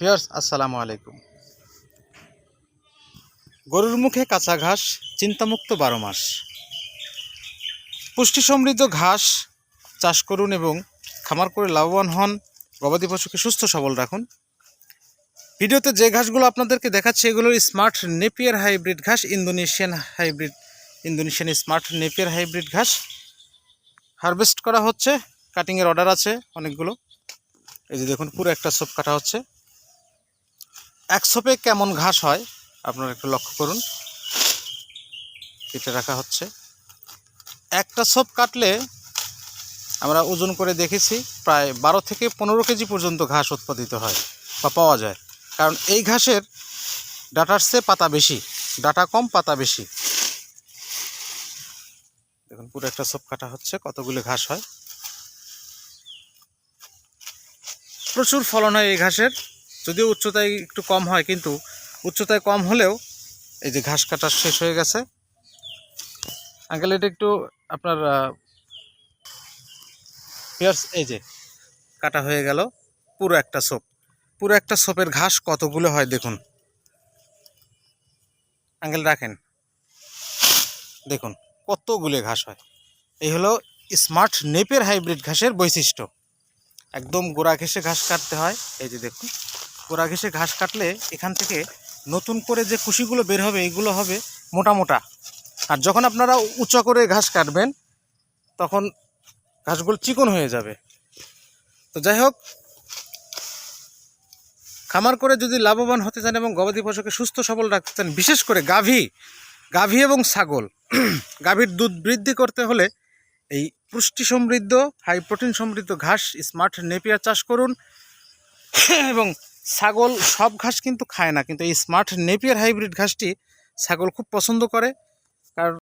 Viewers, আসসালামু আলাইকুম। গরুর মুখে কাঁচা ঘাস, চিন্তামুক্ত বারো মাস। পুষ্টি সমৃদ্ধ ঘাস চাষ করুন এবং খামার করে লাভবান হন। গবাদি পশুকে সুস্থ সবল রাখুন। ভিডিওতে যে ঘাসগুলো আপনাদেরকে দেখাচ্ছে, এগুলো স্মার্ট নেপিয়ার হাইব্রিড ঘাস, Indonesian hybrid, Indonesian smart napier hybrid ঘাস। হারভেস্ট করা হচ্ছে কাটিংয়ের অর্ডার আছে অনেকগুলো। এই যে দেখুন, পুরো একটা সোপ কাটা হচ্ছে। এক সোপে কেমন ঘাস হয়, আপনারা একটু লক্ষ্য করুন। কেটে রাখা হচ্ছে। একটা সোপ কাটলে আমরা ওজন করে দেখেছি, প্রায় বারো থেকে পনেরো কেজি পর্যন্ত ঘাস উৎপাদিত হয় বা পাওয়া যায়। কারণ এই ঘাসের ডাটার পাতা বেশি, ডাটা কম, পাতা বেশি। দেখুন, পুরো একটা সোপ কাটা হচ্ছে, কতগুলো ঘাস হয়। প্রচুর ফলন হয় এই ঘাসের। যদিও উচ্চতায় একটু কম হয়, কিন্তু উচ্চতায় কম হলেও এই যে ঘাস কাটা শেষ হয়ে গেছে। আঙ্কেল, এটা একটু আপনার পিয়ার্স, এই যে কাটা হয়ে গেল, পুরো একটা সোপ। পুরো একটা সোপের ঘাস কতগুলো হয় দেখুন। আঙ্কেল, রাখেন। দেখুন, কতগুলো ঘাস হয়। এই হলো স্মার্ট নেপের হাইব্রিড ঘাসের বৈশিষ্ট্য। একদম গোড়া ঘেসে ঘাস কাটতে হয়। এই যে দেখুন। গোড়া ঘেসে ঘাস কাটলে এখান থেকে নতুন করে যে কুশিগুলো বের হবে এইগুলো হবে মোটা মোটা। আর যখন আপনারা উঁচা করে ঘাস কাটবেন, তখন ঘাসগুলো চিকন হয়ে যাবে। তো যাই হোক, খামার করে যদি লাভবান হতে চান এবং গবাদি পশুকে সুস্থ সবল রাখতে চান, বিশেষ করে গাভী গাভী এবং ছাগল, গাভীর দুধ বৃদ্ধি করতে হলে এই পুষ্টি সমৃদ্ধ হাই প্রোটিন সমৃদ্ধ ঘাস স্মার্ট নেপিয়ার চাষ করুন। এবং ছাগল সব ঘাস কিন্তু খায় না, কিন্তু এই স্মার্ট নেপিয়ার হাইব্রিড ঘাসটি ছাগল খুব পছন্দ করে। কারণ